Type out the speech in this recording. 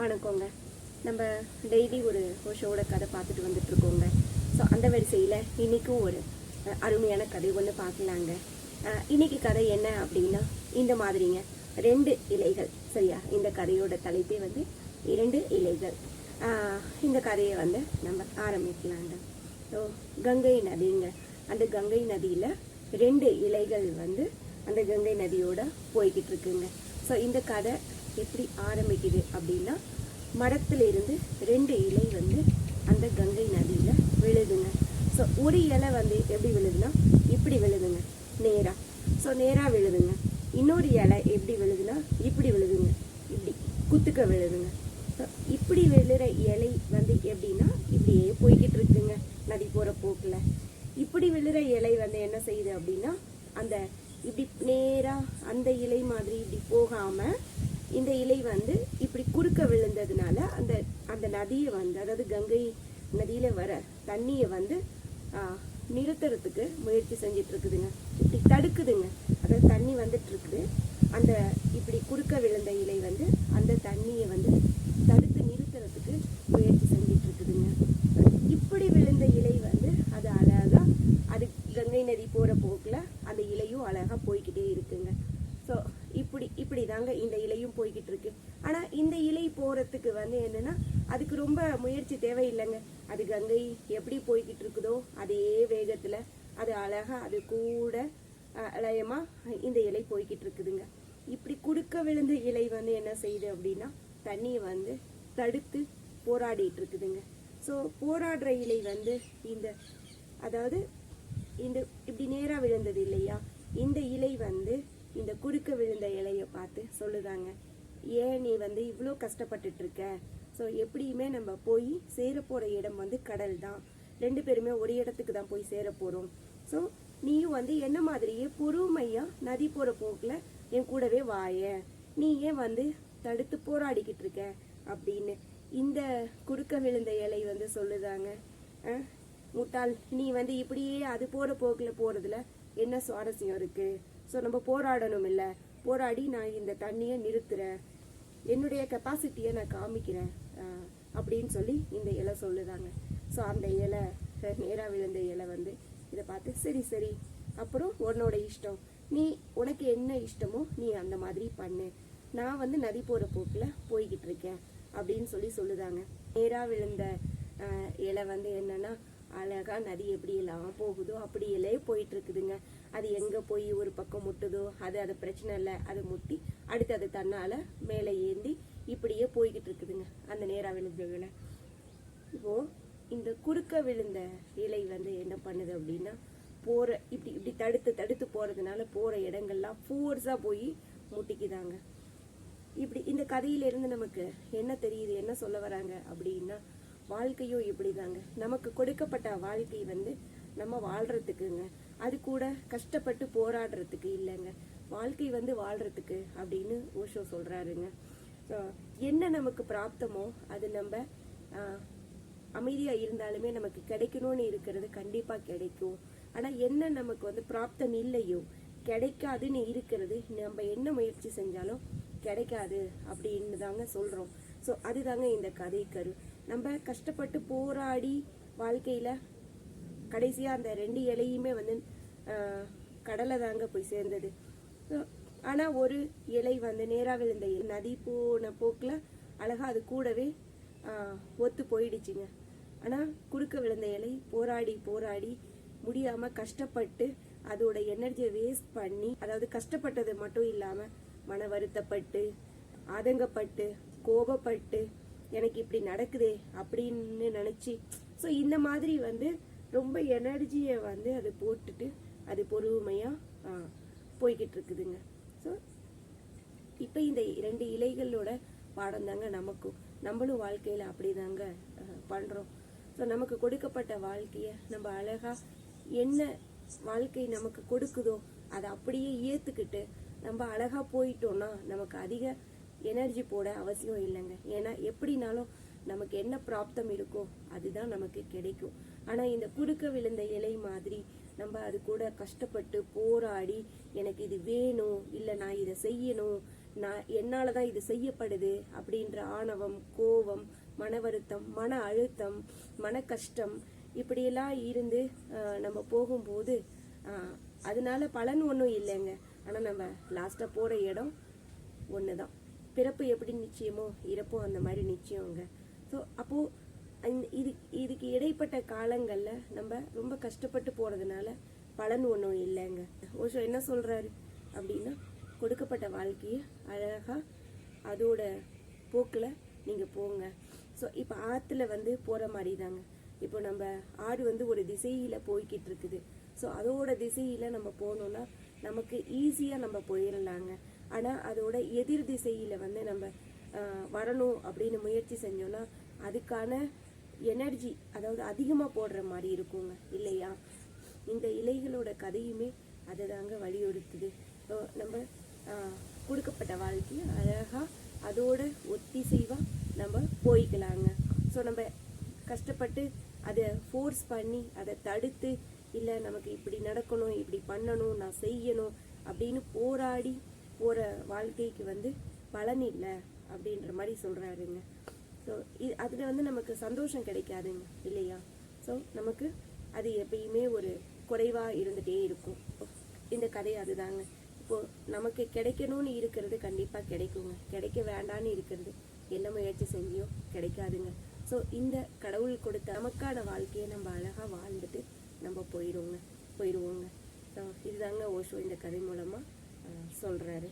வணக்கங்க. நம்ம டெய்லி ஒரு ஓஷோட கதை பார்த்துட்டு வந்துட்டுருக்கோங்க. ஸோ அந்த வரிசையில் இன்றைக்கும் ஒரு அருமையான கதை ஒன்று பார்க்கலாங்க. இன்றைக்கி இன்னைக்கு கதை என்ன அப்படின்னா இந்த மாதிரிங்க. ரெண்டு இலைகள் சரியா? இந்த கதையோட தலைப்பே வந்து இரண்டு இலைகள். இந்த கதையை வந்து நம்ம ஆரம்பிக்கலாங்க. ஸோ கங்கை நதிங்க. அந்த கங்கை நதியில் ரெண்டு இலைகள் வந்து அந்த கங்கை நதியோட போய்கிட்டு இருக்குங்க ஸோ இந்த கதை எப்படி ஆரம்பிக்குது அப்படின்னா மரத்திலிருந்து ரெண்டு இலை வந்து அந்த கங்கை நதியில் விழுதுங்க. ஸோ ஒரு இலை வந்து எப்படி விழுதுன்னா இப்படி விழுதுங்க. நேராக ஸோ நேராக விழுதுங்க. இன்னொரு இலை எப்படி விழுதுன்னா இப்படி விழுதுங்க. இப்படி குத்துக்க விழுதுங்க. ஸோ இப்படி விழுற இலை வந்து எப்படின்னா இப்படியே போய்கிட்டு இருக்குங்க நதி போகிற போக்கில். இப்படி விழுற இலை வந்து என்ன செய்யுது அப்படின்னா அந்த இப்படி நேராக அந்த இலை மாதிரி இப்படி போகாமல் இந்த இலை வந்து இப்படி குறுக்க விழுந்ததுனால அந்த அந்த நதியை வந்து அதாவது கங்கை நதியில வர தண்ணியை வந்து நிறுத்துறதுக்கு முயற்சி செஞ்சிட்டு இருக்குதுங்க இப்படி தடுக்குதுங்க. அதாவது தண்ணி வந்துட்டு இருக்குது அந்த இப்படி குறுக்க விழுந்த இலை வந்து அந்த தண்ணியை வந்து தடுத்து நிறுத்துறதுக்கு முயற்சி செஞ்சுட்டு இருக்குதுங்க இப்படி விழுந்த இலை வந்து அது அழகா அது கங்கை நதி போற போக்குல அந்த இலையும் அழகா போய்கிட்டே இருக்குங்க ஸோ இப்படி இப்படி தாங்க இந்த போய்கிட்டு இருக்கு ஆனா இந்த இலை போறதுக்கு வந்து என்னன்னா அதுக்கு ரொம்ப முயற்சி தேவையில்லைங்க. அது கங்கை எப்படி போய்கிட்டு இருக்குதோ அதே வேகத்துல அது அழகா அது கூட அஹ், லயமா இந்த இலை போய்கிட்டு இருக்குதுங்க இப்படி குடுக்க விழுந்த இலை வந்து என்ன செய்யுது அப்படின்னா தண்ணியை வந்து தடுத்து போராடிட்டு இருக்குதுங்க ஸோ போராடுற இலை வந்து இந்த அதாவது இந்த இப்படி நேராக விழுந்தது இல்லையா இந்த இலை வந்து இந்த குறுக்க விழுந்த இலையை பார்த்து சொல்லுதாங்க ஏன் நீ வந்து இவ்வளோ கஷ்டப்பட்டுட்டு இருக்க ஸோ எப்படியுமே நம்ம போய் சேரப்போகிற இடம் வந்து கடல் தான். ரெண்டு பேருமே ஒரு இடத்துக்கு தான் போய் சேர போகிறோம் ஸோ நீயும் வந்து என்ன மாதிரியே பொறுமையாக நதி போகிற போக்கில் என் கூடவே வாய. நீ ஏன் வந்து தடுத்து போராடிக்கிட்டு இருக்க அப்படின்னு இந்த குறுக்க விழுந்த இலை வந்து சொல்லுதாங்க முட்டாள் நீ வந்து இப்படியே அது போகிற போக்கில் போகிறதுல என்ன சுவாரஸ்யம் இருக்குது ஸோ நம்ம போராடணும் இல்லை போராடி நான் இந்த தண்ணியை நிறுத்துறேன். என்னுடைய கெப்பாசிட்டியை நான் காமிக்கிறேன். அப்படின்னு சொல்லி இந்த இலை சொல்லுதாங்க ஸோ அந்த இலை நேராக விழுந்த இலை வந்து இதை பார்த்து சரி சரி. அப்புறம் உன்னோட இஷ்டம். நீ உனக்கு என்ன இஷ்டமோ நீ அந்த மாதிரி பண்ணு. நான் வந்து நதி போகிற போக்கில் போய்கிட்டு இருக்கேன். அப்படின்னு சொல்லி சொல்லுதாங்க நேராக விழுந்த இலை வந்து என்னன்னா அழகா நதி எப்படி எல்லாம் போகுதோ அப்படியே போயிட்டு இருக்குதுங்க. அது எங்க போய் ஒரு பக்கம் முட்டுதோ அது அது பிரச்சனை இல்லை. அது முட்டி அடுத்து அது தன்னால மேலே ஏந்தி இப்படியே போய்கிட்டு இருக்குதுங்க அந்த நேரா விழுந்த இலை இப்போ இந்த குறுக்க விழுந்த இலை வந்து என்ன பண்ணுது அப்படின்னா போற இப்படி இப்படி தடுத்து தடுத்து போறதுனால போற இடங்கள்லாம் ஃபோர்ஸா போய் முட்டிக்குதாங்க. இப்படி இந்த கதையிலேருந்து நமக்கு என்ன தெரியுது என்ன சொல்ல வராங்க அப்படின்னா வாழ்க்கையும் இப்படிதாங்க. நமக்கு கொடுக்கப்பட்ட வாழ்க்கை வந்து நம்ம வாழ்றதுக்குங்க. அது கூட கஷ்டப்பட்டு போராடுறதுக்கு இல்லைங்க. வாழ்க்கை வந்து வாழ்றதுக்கு அப்படின்னு ஓஷோ சொல்றாருங்க. என்ன நமக்கு பிராப்தமோ அது நம்ம அமைதியாக அமைதியா இருந்தாலுமே நமக்கு கிடைக்கணும்னு இருக்கிறது கண்டிப்பா கிடைக்கும். ஆனா என்ன நமக்கு வந்து பிராப்தம் இல்லையோ கிடைக்காதுன்னு இருக்கிறது நம்ம என்ன முயற்சி செஞ்சாலும் கிடைக்காது அப்படின்னு தாங்க சொல்றோம். ஸோ அதுதாங்க இந்த கதை கரு நம்ம கஷ்டப்பட்டு போராடி வாழ்க்கையில கடைசியாக அந்த ரெண்டு இலையுமே வந்து கடலை தாங்க போய் சேர்ந்தது. ஆனால் ஒரு இலை வந்து நேராக விழுந்த நதி போன போக்கில் அழகாக அது கூடவே ஒத்து போயிடுச்சுங்க. ஆனால் குறுக்க விழுந்த இலை போராடி போராடி முடியாமல் கஷ்டப்பட்டு அதோட எனர்ஜியை வேஸ்ட் பண்ணி அதாவது கஷ்டப்பட்டது மட்டும் இல்லாமல் மன வருத்தப்பட்டு ஆதங்கப்பட்டு கோபப்பட்டு எனக்கு இப்படி நடக்குதே அப்படின்னு நினச்சி ஸோ இந்த மாதிரி வந்து ரொம்ப எனர்ஜியை வந்து அது போட்டுட்டு அது பொறுமையாக போய்கிட்டு இருக்குதுங்க. ஸோ இப்போ இந்த ரெண்டு இலைகளோட பாடம் தாங்க நமக்கும் நம்மளும் வாழ்க்கையில் அப்படிதாங்க தாங்க பண்ணுறோம் ஸோ நமக்கு கொடுக்கப்பட்ட வாழ்க்கையை நம்ம அழகாக என்ன வாழ்க்கை நமக்கு கொடுக்குதோ அதை அப்படியே ஏற்றுக்கிட்டு நம்ம அழகாக போயிட்டோம்னா நமக்கு அதிக எனர்ஜி போட அவசியம் இல்லைங்க. ஏன்னா எப்படினாலும் நமக்கு என்ன பிராப்தம் இருக்கோ அதுதான் நமக்கு கிடைக்கும். ஆனா இந்த குறுக்க விழுந்த இலை மாதிரி நம்ம அது கூட கஷ்டப்பட்டு போராடி எனக்கு இது வேணும் இல்லை நான் இதை செய்யணும் நான் என்னால் தான் இது செய்யப்படுது அப்படின்ற ஆணவம் கோபம் மன வருத்தம் மன அழுத்தம் மன கஷ்டம் இப்படியெல்லாம் இருந்து நம்ம போகும்போது அதனால பலன் ஒன்றும் இல்லைங்க. ஆனால் நம்ம லாஸ்ட்டாக போகிற இடம் ஒன்று தான் பிறப்பு எப்படி நிச்சயமோ இறப்பும் அந்த மாதிரி நிச்சயங்க ஸோ அப்போது இது இதுக்கு இடைப்பட்ட காலங்களில் நம்ம ரொம்ப கஷ்டப்பட்டு போகிறதுனால பலன் ஒன்றும் இல்லைங்க. ஓஷோ என்ன சொல்கிறாரு அப்படின்னா கொடுக்கப்பட்ட வாழ்க்கையை அழகாக அதோட போக்கில் நீங்கள் போங்க. ஸோ இப்போ ஆற்றுல வந்து போகிற மாதிரி தாங்க இப்போ நம்ம ஆடு வந்து ஒரு திசையில் போய்கிட்டு இருக்குது. ஸோ அதோட திசையில் நம்ம போனோம்னா நமக்கு ஈஸியாக நம்ம போயிடலாங்க ஆனால் அதோட எதிர் திசையில் வந்து நம்ம வரணும் அப்படின்னு முயற்சி செஞ்சோம்னா அதுக்கான எனர்ஜி அதாவது அதிகமாக போடுற மாதிரி இருக்குங்க. இல்லையா? இந்த இலைகளோட கதையுமே அதை தாங்க வலியுறுத்துது. ஸோ நம்ம கொடுக்கப்பட்ட வாழ்க்கையை அழகாக அதோட ஒத்திசைவாக நம்ம போய்க்கலாங்க. ஸோ நம்ம கஷ்டப்பட்டு அதை ஃபோர்ஸ் பண்ணி அதை தடுத்து இல்லை நமக்கு இப்படி நடக்கணும் இப்படி பண்ணணும் நான் செய்யணும் அப்படின்னு போராடி போகிற வாழ்க்கைக்கு வந்து பலன் இல்லை அப்படின்ற மாதிரி சொல்கிறாருங்க ஸோ இது அதில் வந்து நமக்கு சந்தோஷம் கிடைக்காதுங்க இல்லையா? ஸோ நமக்கு அது எப்பயுமே ஒரு குறைவாக இருந்துகிட்டே இருக்கும். இந்த கதை அதுதாங்க. இப்போது நமக்கு கிடைக்கணும்னு இருக்கிறது கண்டிப்பாக கிடைக்குங்க. கிடைக்க வேண்டான்னு இருக்கிறது என்ன முயற்சி செஞ்சியோ கிடைக்காதுங்க. ஸோ இந்த கடவுள் கொடுத்த நமக்கான வாழ்க்கையை நம்ம அழகாக வாழ்ந்துட்டு நம்ம போயிடுவோங்க. போயிடுவோங்க. ஸோ இதுதாங்க ஓஷோ இந்த கதை மூலமாக சொல்கிறாரு